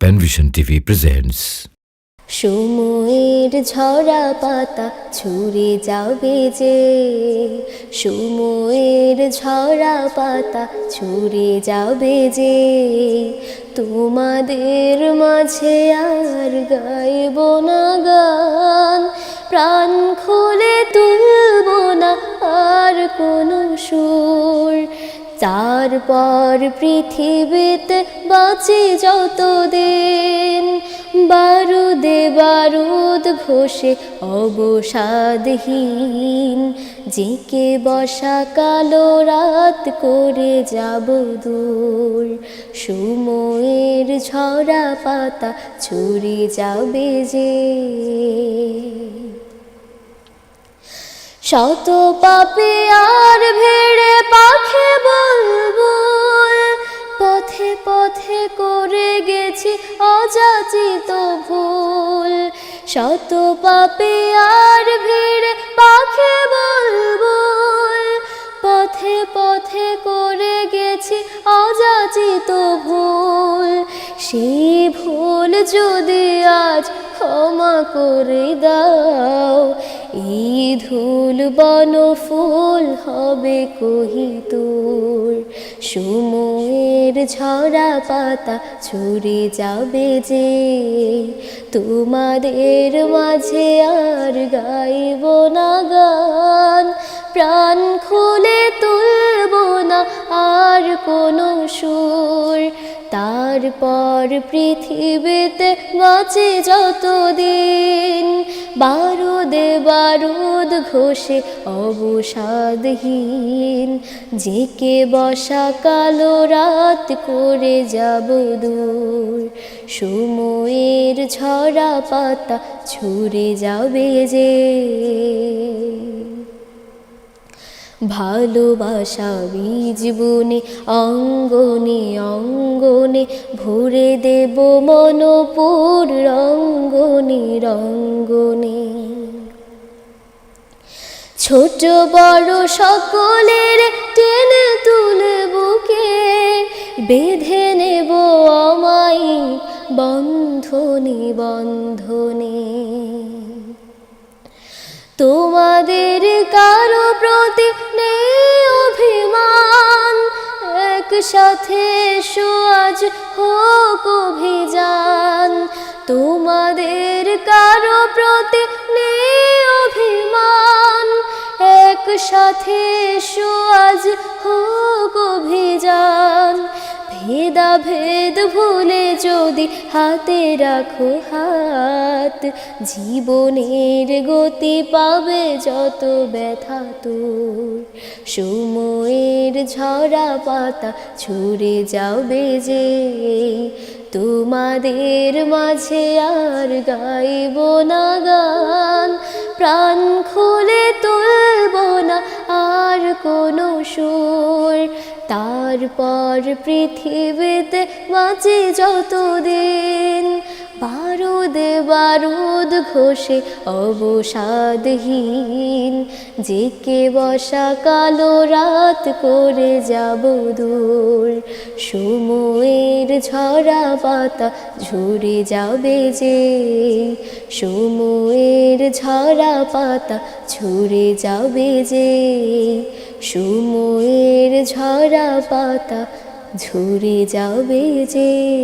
Panvision TV presents সময়ের ঝরা পাতা ছুঁড়ে যাবে যে। সময়ের ঝরা পাতা ছুঁড়ে যাবে যে। তোমাদের মাঝে আর গাইব না গান। প্রাণ খুলে তুলব না আর কোনো সুর। তারপর পৃথিবীতে বাঁচি যতদিন। বারুদে বারুদ ঘষে অবসাদহীন। জেকে বসা কালো রাত করে যাব দূর। সময়ের ঝরা পাতা ছুড়ে যাবে যে। শত পাপে আর শত পাপে আর ভিড় পাখে বলব, পথে পথে করে গেছি অযাচিত ভুল। সেই ভুল যদি আজ ক্ষমা করে দাও এই ধুল বন ফুল হবে কহিতুর সময়ের ঝরা পাতা ছুড়ে যাবে যে। তোমাদের মাঝে আর গাইব না গান। প্রাণ খুলে তুলব না আর কোনো সুর। তারপর পৃথিবীতে বাঁচে যতদিন। বারুদে বারুদ ঘষে অবসাদহীন। জেকে বসা কালো রাত করে যাব দূর। সময়ের ঝরা পাতা ছুঁড়ে যাবে যে। ভালোবাসা বীজ বনে অঙ্গনে অঙ্গনে, ভরে দেব মনপুর রঙ্গনে রঙ্গনে। ছোট বড় সকলের টেনে তুলে বুকে, বেঁধে নেব আমায় বন্ধনে বন্ধনে। তোমাদের কারও প্রতি নেই অভিমান, একসাথে এসো, আজ হোক অভিযান। তোমাদের কারও প্রতি একসাথে এসো আজ হোক অভিযান। ভেদা ভেদ ভুলে যদি হাতে রাখো হাত, জীবনের গতি পাবে যত ব্যথা তোর। সময়ের ঝরা পাতা ছুড়ে যাবে যে, তোমাদের মাঝে আর গাইব না গান। প্রাণ কোনো সুর। তারপর পৃথিবীতে বাঁচে যতদিন। বারুদে, বারুদ ঘোষে অবসাদহীন। জেকে বসা কালো রাত করে যাব দূর। সময়ের ঝরা পাতা ঝরে যাবে যে। সময়ের ঝরা পাতা ঝরে যাবে যে। সময়ের ঝরা পাতা ঝরে যাবে যে।